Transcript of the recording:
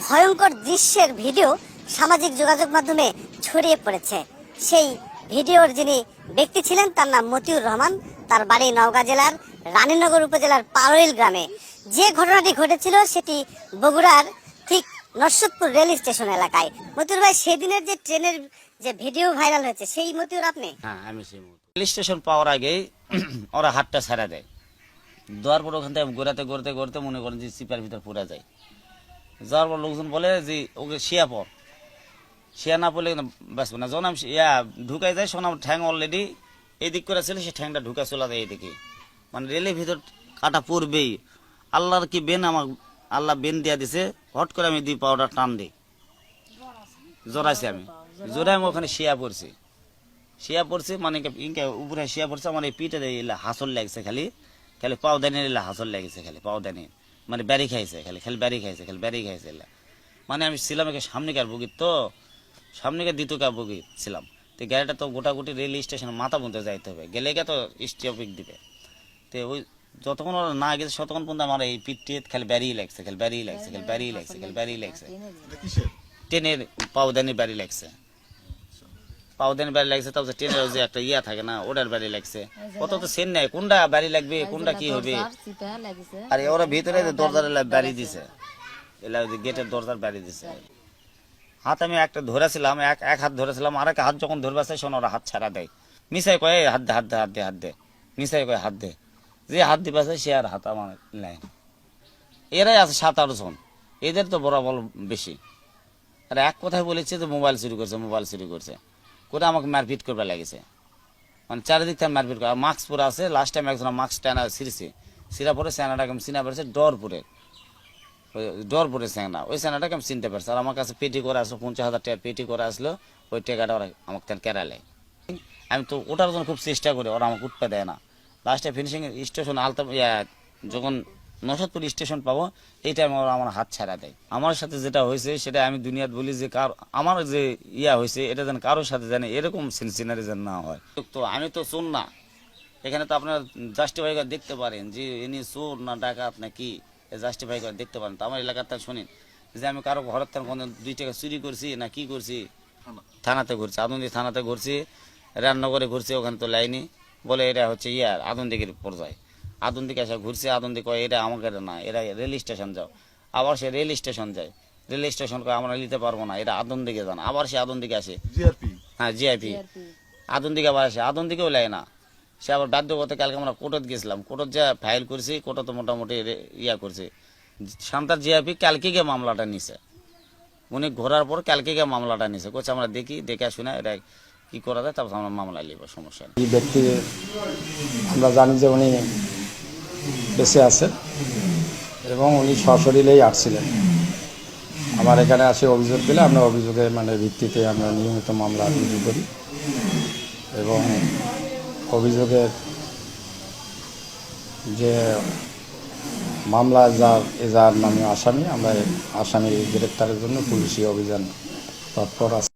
ভয়ঙ্কর দৃশ্যের ভিডিও সামাজিক যোগাযোগ মাধ্যমে ছড়িয়ে পড়েছে। সেই ভিডিওর যিনি ব্যক্তি ছিলেন, তার নাম মতিউর রহমান। তার বাড়ি নওগাঁ জেলার রানীনগর উপজেলার পারইল গ্রামে। যে ঘটনাটি ঘটেছিল সেটি বগুড়ার ঠিক নরসদপুর রেল স্টেশন এলাকায়। মতিউর ভাই, সেদিনের যে ট্রেনের যে ভিডিও ভাইরাল হয়েছে, সেই মতিউর আপনি? হ্যাঁ রেল স্টেশন পাওয়ার আগেই ওরা হাতটা ছাড়া দেয়। দেওয়ার পর ওখান থেকে ঘোরাতে, ঘুরতে ঘুরতে মনে করেন যে সিপার ভিতর পুরা যায়। যাওয়ার পর লোকজন বলে যে, ওকে শিয়া পর শিয়া না পড়লে বাঁচবে না। যখন আমি ইয়া ঢুকাই যায় শোনাম ঠ্যাং অলরেডি এদিক করে ছিল সে ঠ্যাংটা ঢুকা চলে যায় এদিকে মানে রেলের ভিতর কাটা পড়বেই আল্লাহর কি বেন আমার আল্লাহ বেন দিয়া দিছে হট করে আমি দিই পাউডার টান দিই। জোরাইছি আমি। জোরাই আমি ওখানে শিয়া পড়ছি শিয়া পড়ছে মানে ইনকে উপরে শিয়া পড়ছে আমার এই পিঠে হাসল লাগছে খালি। খালি পাও দানি হাসল লাগছে খালি পাও দানি মানে ব্যারি খাইছে খালি খালি ব্যারি খাইছে খালি ব্যারি খাইছে এলা। মানে আমি ছিলাম একে সামনেকার বগিত তো সামনেকার দ্বিতীয়কার বগিত ছিলাম। তো গাড়িটা তো গোটাগুটি রেল স্টেশনে মাথা বুনতে যাইতে হবে গেলে গিয়ে তো স্টপিক দিবে। তো ওই যতক্ষণ ওরা না গেছে ততক্ষণ পর্যন্ত আমার এই পিঠে খালি ব্যারিয়ে লাগছে খালি ব্যারিয়ে লাগছে খালি ব্যারিয়ে লাগছে খালি ব্যারিয়ে লাগছে। ট্রেনের পাউদানি বাড়ি লাগছে। পাউদানি বাড়ি লাগছে তারপর ট্রেনের যে একটা ইয়া থাকে না ওটার বাড়ি লাগছে। কত তো সেন নাই কোনটা বাড়ি লাগবে কোনটা কি হবে? আর ওরা ভিতরে দরজার বাড়ি দিছে। এলা গেটের দরজার বাড়ি দিছে। হাত আমি একটা ধরেছিলাম এক এক হাত ধরেছিলাম আর এক হাত যখন ধরবে শোন ওরা হাত ছাড়া দেয়। মিশাই কয়ে হাত দে হাত দে হাত দে হাত দে। মিশাই কয়ে হাত দে। যে হাত দিবে সে আর হাত আমার নাই এরাই আছে সাত আট জন। এদের তো বরাবর বেশি। আর এক কথায় বলেছে যে মোবাইল চুরি করছে মোবাইল চুরি করছে। করে আমাকে মারপিট করবে লাগেছে? মানে চারিদিক থেকে মারপিট করে। মাস্ক পরে আছে লাস্ট টাইম একজন মাস্ক টানা ছিঁড়ছে। সিরা পরে স্যানাটাকে আমি চিনা পেরেছে, ডর পরে ডর পরে ওই স্যানাটাকে আমি চিনতে পারছি। আর আমার কাছে পেটি করে আসলো পঞ্চাশ হাজার টাকা পেটি করে আসলো, ওই টাকাটা ওরা আমাকে তেন কেরালে আমি তো ওটার জন্য খুব চেষ্টা করি, ওরা আমাকে উঠতে দেয় না। লাস্টে ফিনিশিং স্টেশন আলতা যখন নসদপুর স্টেশন পাবো, এই টাইমে ওরা আমার হাত ছাড়া দেয়। আমার সাথে যেটা হয়েছে, সেটা আমি দুনিয়াত বলি যে কার আমার যে ইয়া হয়েছে, এটা যেন কারোর সাথে জানে এরকম সিনারি যেন না হয়। তো আমি তো চোর না। এখানে তো আপনার জাস্টিফাই করে দেখতে পারেন যে ইনি চোর না ডাকাত না কি। জাস্টিফাই করে দেখতে পারেন। তো আমার এলাকাতে শুনেন যে আমি কারও ঘরের থেকে কোনো দুই টাকা চুরি করছি না কি করছি? থানাতে ঘুরছি, আদন্দি থানাতে ঘুরছি রান্নাঘরে ঘুরছি, ওখানে তো লাইনি বলে এটা হচ্ছে ইয়ার আদন্দিকের পর্যায়ে। আদন্দিকে এসে ঘুরছে আদন্দি কয় এটা আমাকে না এরা রেল স্টেশন যাও। আবার সে রেল স্টেশন যায়। রেল স্টেশন কয় আমরা নিতে পারব না এটা আদন্দিকে যান আবার সে আদন দিকে আসে। জিআরপি? হ্যাঁ জিআইপি আদন্দিকে আবার আসে আদন্দিকেও লাই না। সে আবার বাধ্য করতে কালকে আমরা কোর্টত গেছিলাম। কোর্টত যা ফাইল করছি কোর্টত মোটামুটি ইয়া করছে। শান্তার জিআইপি কালকে গিয়ে মামলাটা নিছে। উনি ঘোরার পর কালকে গিয়ে মামলাটা নিছে। কোচ আমরা দেখি দেখে শুনে এটা কি করা যায় তারপর আমরা মামলা নিব সমস্যা নেই। এই ব্যক্তি আমরা জানি যে উনি বেঁচে আছেন। এবং উনি সশরীরেই আসছিলেন। আমার এখানে আসে অভিযোগ পেলে আমরা অভিযোগের মানে ভিত্তিতে আমরা নিয়মিত মামলা রুজু করি। এবং অভিযোগের যে মামলা, যার এজার নামে আসামি, আমরা আসামি গ্রেপ্তারের জন্য পুলিশি অভিযান তৎপর আছে।